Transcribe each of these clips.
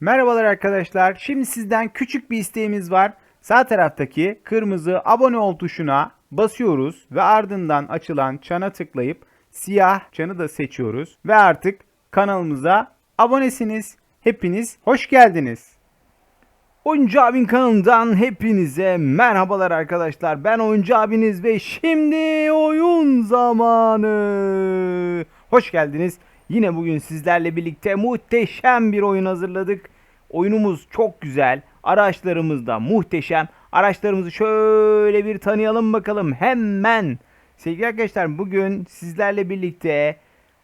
Merhabalar arkadaşlar. Şimdi sizden küçük bir isteğimiz var. Sağ taraftaki kırmızı abone ol tuşuna basıyoruz ve ardından açılan çana tıklayıp siyah çanı da seçiyoruz ve artık kanalımıza abonesiniz. Hepiniz hoş geldiniz. Oyuncu abin kanalından hepinize merhabalar arkadaşlar. Ben oyuncu abiniz ve şimdi oyun zamanı. Hoş geldiniz. Yine bugün sizlerle birlikte muhteşem bir oyun hazırladık. Oyunumuz çok güzel. Araçlarımız da muhteşem. Araçlarımızı şöyle bir tanıyalım bakalım hemen. Sevgili arkadaşlar bugün sizlerle birlikte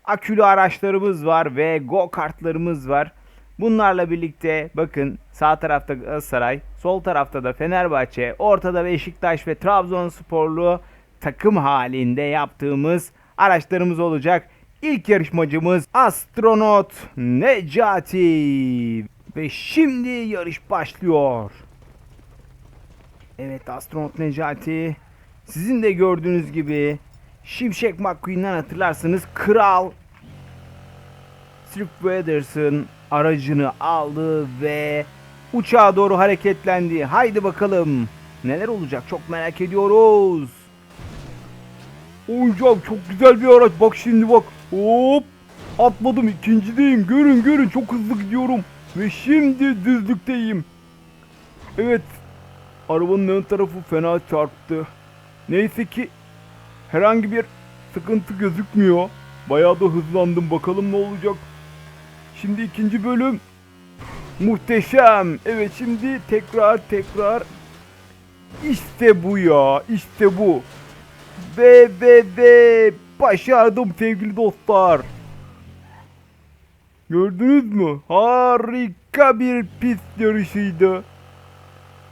akülü araçlarımız var ve go kartlarımız var. Bunlarla birlikte bakın sağ tarafta Galatasaray, sol tarafta da Fenerbahçe, ortada Beşiktaş ve Trabzonsporlu takım halinde yaptığımız araçlarımız olacak. İlk yarışmacımız Astronot Necati. Ve şimdi yarış başlıyor. Evet Astronot Necati. Sizin de gördüğünüz gibi Şimşek McQueen'den hatırlarsınız Kral Strip Weathers'ın aracını aldı ve uçağa doğru hareketlendi. Haydi bakalım neler olacak çok merak ediyoruz. Oyuncağım çok güzel bir araç. Bak şimdi bak. Hop. Atladım ikincideyim. Görün görün çok hızlı gidiyorum. Ve şimdi düzlükteyim. Evet. Arabanın ön tarafı fena çarptı. Neyse ki herhangi bir sıkıntı gözükmüyor. Bayağı da hızlandım. Bakalım ne olacak. Şimdi ikinci bölüm. Muhteşem. Evet şimdi tekrar tekrar. İşte bu ya. İşte bu. Ve ve ve başardım sevgili dostlar. Gördünüz mü? Harika bir pist yarışıydı.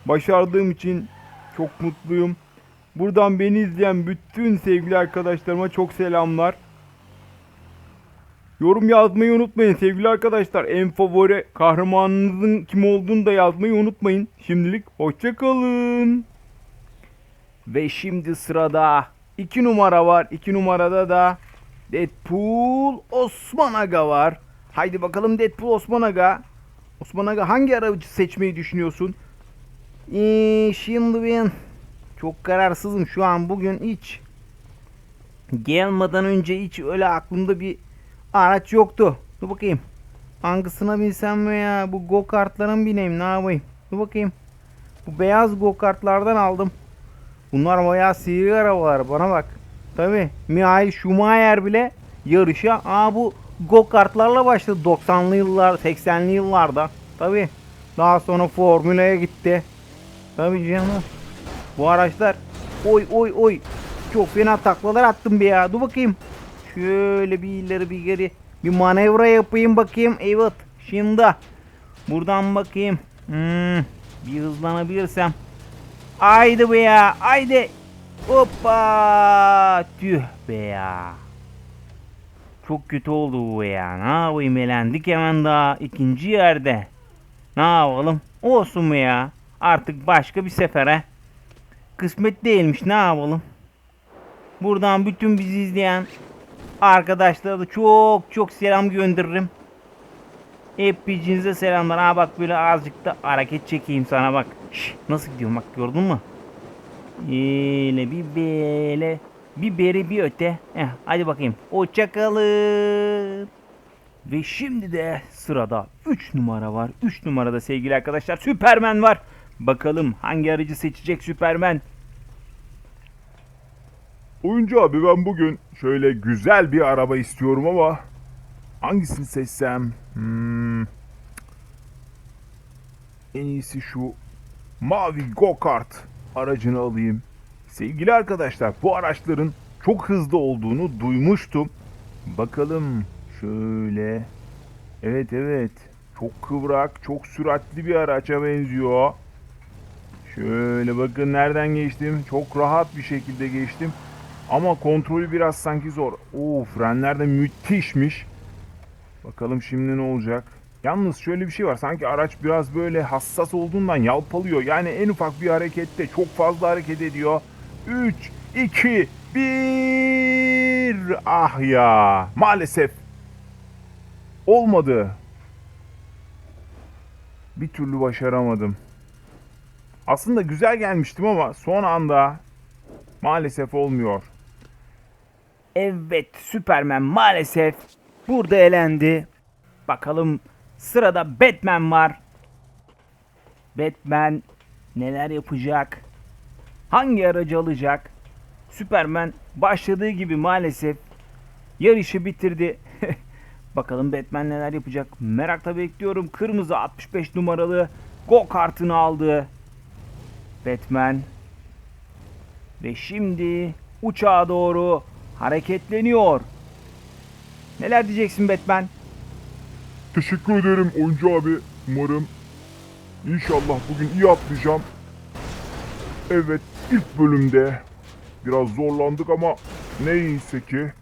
Başardığım için çok mutluyum. Buradan beni izleyen bütün sevgili arkadaşlarıma çok selamlar. Yorum yazmayı unutmayın sevgili arkadaşlar. En favori kahramanınızın kim olduğunu da yazmayı unutmayın. Şimdilik hoşçakalın. Ve şimdi sırada 2 numara var. 2 numarada da Deadpool Osman Aga var. Haydi bakalım Deadpool Osman Aga. Osman Aga hangi aracı seçmeyi düşünüyorsun? Ee, şimdi ben çok kararsızım şu an bugün hiç. Gelmeden önce hiç öyle aklımda bir araç yoktu. Dur bakayım. Hangisine binsem veya bu go kartlara mı bineyim ne yapayım? Dur bakayım. Bu beyaz go kartlardan aldım. Bunlar bayağı sihirli arabalar bana bak. Tabi Mihail Schumacher bile yarışa aa bu go kartlarla başladı 90'lı yıllar 80'li yıllarda. Tabi daha sonra formülaya gitti. Tabi canım. Bu araçlar oy oy oy çok fena taklalar attım bir ya. Dur bakayım. Şöyle bir ileri bir geri bir manevra yapayım bakayım. Evet. Şimdi buradan bakayım. Hmm, bir hızlanabilirsem. Haydi be ya. Haydi. Hoppa. Tüh be ya. Çok kötü oldu bu ya. Ne yapayım elendik hemen daha ikinci yerde. Ne yapalım? Olsun mu ya? Artık başka bir sefere. Kısmet değilmiş ne yapalım? Buradan bütün bizi izleyen arkadaşlara da çok çok selam gönderirim. Hepinize selamlar. Ha bak böyle azıcık da hareket çekeyim sana bak. Şş, nasıl gidiyorum bak gördün mü? Öyle bir böyle bir beri bir öte. Heh, hadi bakayım. Hoşçakalın. Ve şimdi de sırada 3 numara var. 3 numarada sevgili arkadaşlar Süpermen var. Bakalım hangi aracı seçecek Süpermen? Oyuncu abi ben bugün şöyle güzel bir araba istiyorum ama hangisini seçsem? Hmm. En iyisi şu mavi go-kart aracını alayım. Sevgili arkadaşlar bu araçların çok hızlı olduğunu duymuştum. Bakalım şöyle. Evet evet çok kıvrak çok süratli bir araca benziyor. Şöyle bakın nereden geçtim. Çok rahat bir şekilde geçtim. Ama kontrolü biraz sanki zor. Oo frenler de müthişmiş. Bakalım şimdi ne olacak. Yalnız şöyle bir şey var. Sanki araç biraz böyle hassas olduğundan yalpalıyor. Yani en ufak bir harekette çok fazla hareket ediyor. 3, 2, 1. Ah ya. Maalesef. Olmadı. bir türlü başaramadım. Aslında güzel gelmiştim ama son anda maalesef olmuyor. Evet Superman maalesef burada elendi. Bakalım sırada Batman var. Batman neler yapacak? Hangi aracı alacak? Superman başladığı gibi maalesef yarışı bitirdi. Bakalım Batman neler yapacak? Merakla bekliyorum. Kırmızı 65 numaralı go kartını aldı. Batman ve şimdi uçağa doğru hareketleniyor. Neler diyeceksin Batman? Teşekkür ederim oyuncu abi. Umarım inşallah bugün iyi atlayacağım. Evet ilk bölümde biraz zorlandık ama neyse ki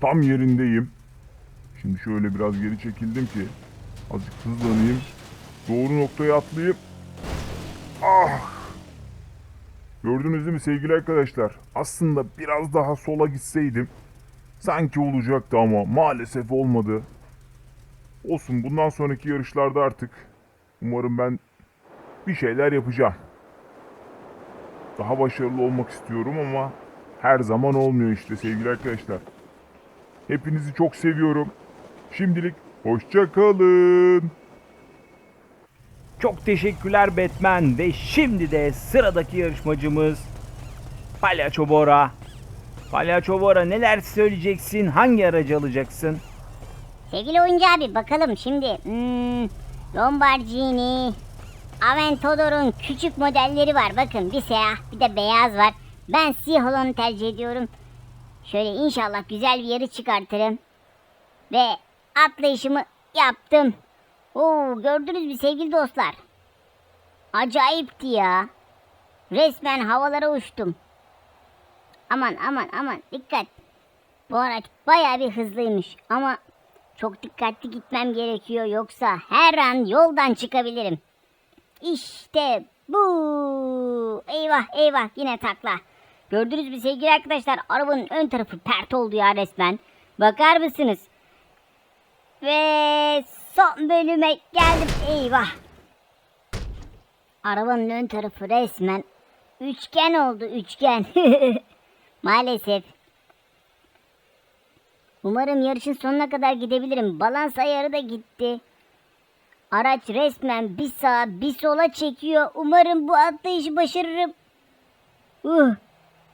tam yerindeyim. Şimdi şöyle biraz geri çekildim ki azıcık hızlanayım. Doğru noktaya atlayıp ah Gördünüz değil mi sevgili arkadaşlar? Aslında biraz daha sola gitseydim sanki olacaktı ama maalesef olmadı. Olsun bundan sonraki yarışlarda artık umarım ben bir şeyler yapacağım. Daha başarılı olmak istiyorum ama her zaman olmuyor işte sevgili arkadaşlar. Hepinizi çok seviyorum. Şimdilik hoşça kalın. Çok teşekkürler Batman ve şimdi de sıradaki yarışmacımız Palyaço Bora. Palyaço Bora neler söyleyeceksin? Hangi aracı alacaksın? Sevgili oyuncu abi bakalım şimdi. Hmm, Lombardini, Aventador'un küçük modelleri var. Bakın bir siyah bir de beyaz var. Ben siyah olanı tercih ediyorum. Şöyle inşallah güzel bir yarı çıkartırım. Ve atlayışımı yaptım. Oo, gördünüz mü sevgili dostlar? Acayipti ya. Resmen havalara uçtum. Aman aman aman dikkat. Bu araç bayağı bir hızlıymış ama çok dikkatli gitmem gerekiyor yoksa her an yoldan çıkabilirim. İşte bu. Eyvah eyvah yine takla. Gördünüz mü sevgili arkadaşlar arabanın ön tarafı pert oldu ya resmen. Bakar mısınız? Ve son bölüme geldim. Eyvah. Arabanın ön tarafı resmen üçgen oldu üçgen. Maalesef. Umarım yarışın sonuna kadar gidebilirim. Balans ayarı da gitti. Araç resmen bir sağa bir sola çekiyor. Umarım bu atlayışı başarırım. Uh.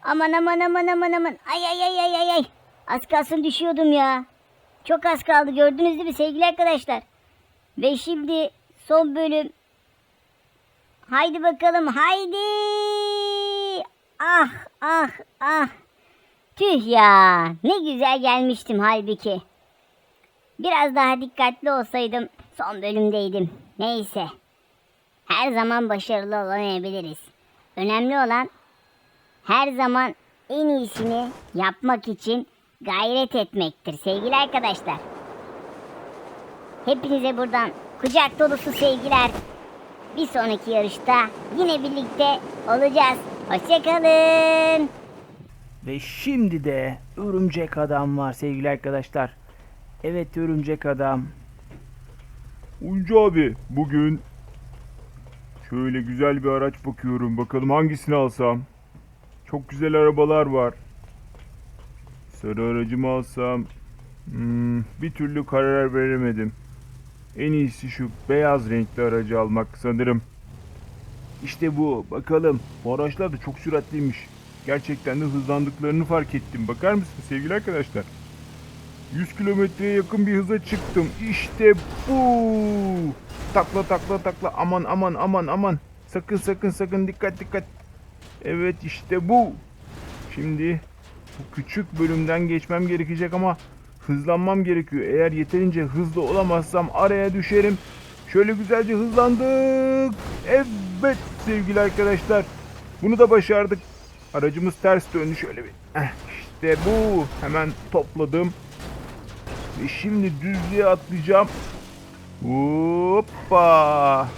Aman aman aman aman aman. Ay ay ay ay ay ay. Az kalsın düşüyordum ya. Çok az kaldı gördünüz değil mi sevgili arkadaşlar? Ve şimdi son bölüm. Haydi bakalım haydi. Ah ah ah. Tüh ya ne güzel gelmiştim halbuki. Biraz daha dikkatli olsaydım son bölümdeydim. Neyse. Her zaman başarılı olamayabiliriz. Önemli olan her zaman en iyisini yapmak için gayret etmektir sevgili arkadaşlar. Hepinize buradan kucak dolusu sevgiler. Bir sonraki yarışta yine birlikte olacağız. Hoşçakalın. Ve şimdi de Örümcek Adam var sevgili arkadaşlar. Evet Örümcek Adam. Oyuncu abi bugün şöyle güzel bir araç bakıyorum. Bakalım hangisini alsam. Çok güzel arabalar var. Sarı aracımı alsam. Hmm, bir türlü karar veremedim. En iyisi şu beyaz renkli aracı almak sanırım. İşte bu. Bakalım. Bu araçlar da çok süratliymiş. Gerçekten de hızlandıklarını fark ettim. Bakar mısın sevgili arkadaşlar? 100 kilometreye yakın bir hıza çıktım. İşte bu. Takla takla takla. Aman aman aman aman. Sakın sakın sakın dikkat dikkat. Evet işte bu. Şimdi bu küçük bölümden geçmem gerekecek ama hızlanmam gerekiyor. Eğer yeterince hızlı olamazsam araya düşerim. Şöyle güzelce hızlandık. Evet sevgili arkadaşlar. Bunu da başardık. Aracımız ters döndü şöyle bir. Eh, işte bu. Hemen topladım. Ve şimdi düzlüğe atlayacağım. Hoppa.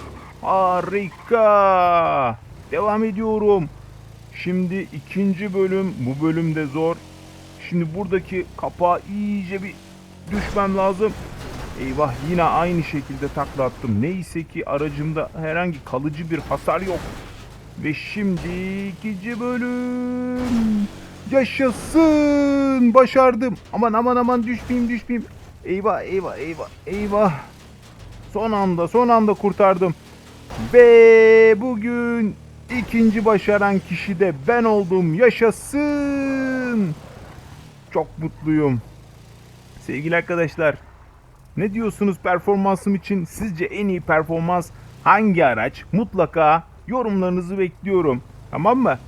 Harika. Devam ediyorum. Şimdi ikinci bölüm. Bu bölüm de zor. Şimdi buradaki kapağı iyice bir düşmem lazım. Eyvah yine aynı şekilde takla attım. Neyse ki aracımda herhangi kalıcı bir hasar yok. Ve şimdi ikinci bölüm. Yaşasın. Başardım. Aman aman aman düşmeyeyim düşmeyeyim. Eyvah eyvah eyvah eyvah. Son anda son anda kurtardım. Ve bugün ikinci başaran kişi de ben oldum. Yaşasın. Çok mutluyum. Sevgili arkadaşlar, ne diyorsunuz performansım için? Sizce en iyi performans hangi araç? Mutlaka yorumlarınızı bekliyorum. Tamam mı?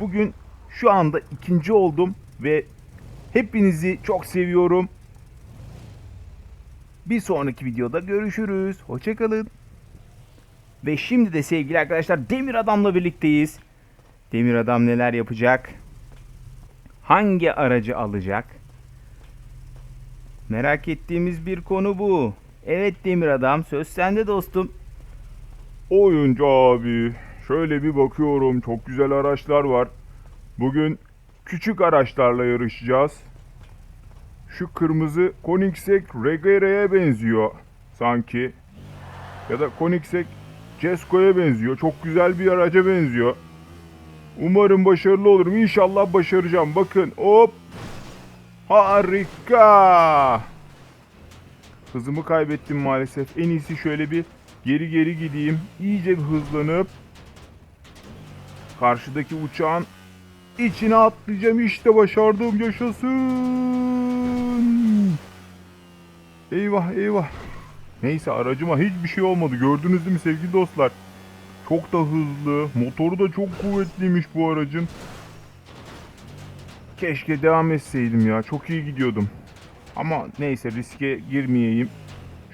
Bugün şu anda ikinci oldum ve hepinizi çok seviyorum. Bir sonraki videoda görüşürüz. Hoşçakalın. Ve şimdi de sevgili arkadaşlar Demir Adam'la birlikteyiz. Demir Adam neler yapacak? Hangi aracı alacak? Merak ettiğimiz bir konu bu. Evet Demir Adam söz sende dostum. Oyuncu abi, şöyle bir bakıyorum çok güzel araçlar var. Bugün küçük araçlarla yarışacağız. Şu kırmızı Koenigsegg Regere'ye benziyor sanki. Ya da Koenigsegg Cesko'ya benziyor. Çok güzel bir araca benziyor. Umarım başarılı olurum. İnşallah başaracağım. Bakın hop. Harika. Hızımı kaybettim maalesef. En iyisi şöyle bir geri geri gideyim. İyice bir hızlanıp karşıdaki uçağın içine atlayacağım. İşte başardım. Yaşasın. Eyvah eyvah. Neyse aracıma hiçbir şey olmadı. Gördünüz değil mi sevgili dostlar? Çok da hızlı. Motoru da çok kuvvetliymiş bu aracın. Keşke devam etseydim ya. Çok iyi gidiyordum. Ama neyse riske girmeyeyim.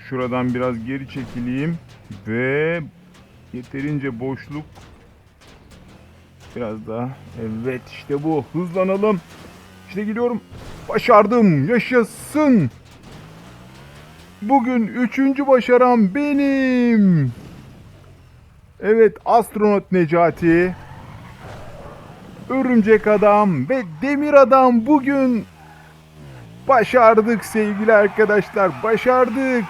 Şuradan biraz geri çekileyim ve yeterince boşluk. Biraz daha. Evet işte bu. Hızlanalım. İşte gidiyorum. Başardım. Yaşasın. Bugün üçüncü başaran benim. Evet astronot Necati örümcek adam ve demir adam bugün Başardık sevgili arkadaşlar, başardık.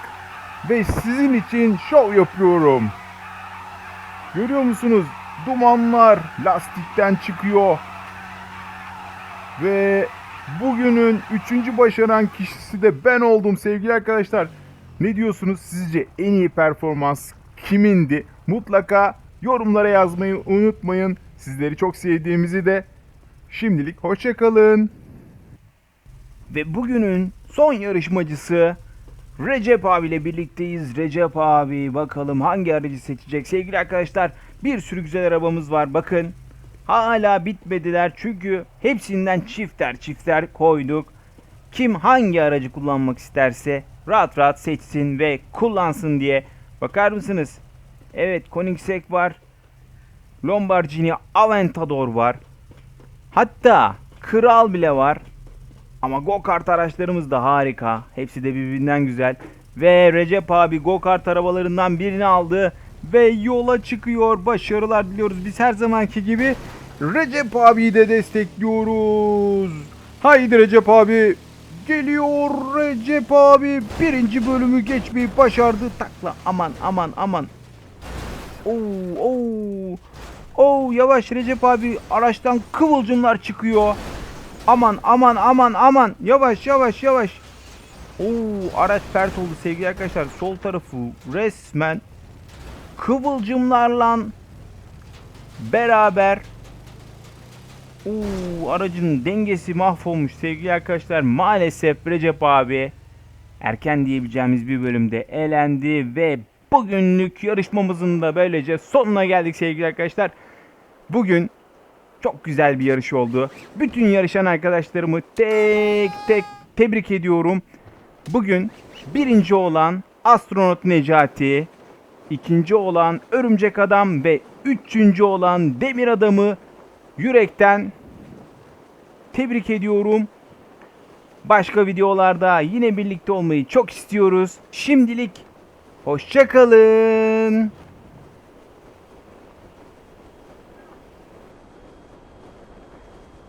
Ve sizin için şov yapıyorum. Görüyor musunuz? Dumanlar lastikten çıkıyor. Ve bugünün üçüncü başaran kişisi de ben oldum sevgili arkadaşlar. Ne diyorsunuz? Sizce en iyi performans kimindi? Mutlaka yorumlara yazmayı unutmayın. Sizleri çok sevdiğimizi de şimdilik hoşçakalın. Ve bugünün son yarışmacısı Recep abiyle birlikteyiz. Recep abi bakalım hangi aracı seçecek? Sevgili arkadaşlar bir sürü güzel arabamız var. Bakın hala bitmediler çünkü hepsinden çifter çifter koyduk. Kim hangi aracı kullanmak isterse rahat rahat seçsin ve kullansın diye. Bakar mısınız? Evet Koenigsegg var. Lamborghini Aventador var. Hatta Kral bile var. Ama go-kart araçlarımız da harika. Hepsi de birbirinden güzel. Ve Recep abi go-kart arabalarından birini aldı. Ve yola çıkıyor. Başarılar diliyoruz. Biz her zamanki gibi Recep abiyi de destekliyoruz. Haydi Recep abi. Geliyor Recep abi. Birinci bölümü geçmeyi başardı. Takla aman aman aman. Oo, oo. Oo yavaş Recep abi araçtan kıvılcımlar çıkıyor. Aman aman aman aman yavaş yavaş yavaş. Oo araç pert oldu sevgili arkadaşlar. Sol tarafı resmen kıvılcımlarla beraber Oo aracın dengesi mahvolmuş sevgili arkadaşlar. Maalesef Recep abi erken diyebileceğimiz bir bölümde elendi ve bugünlük yarışmamızın da böylece sonuna geldik sevgili arkadaşlar. Bugün çok güzel bir yarış oldu. Bütün yarışan arkadaşlarımı tek tek tebrik ediyorum. Bugün birinci olan astronot Necati, ikinci olan örümcek adam ve üçüncü olan demir adamı yürekten tebrik ediyorum. Başka videolarda yine birlikte olmayı çok istiyoruz. Şimdilik hoşçakalın.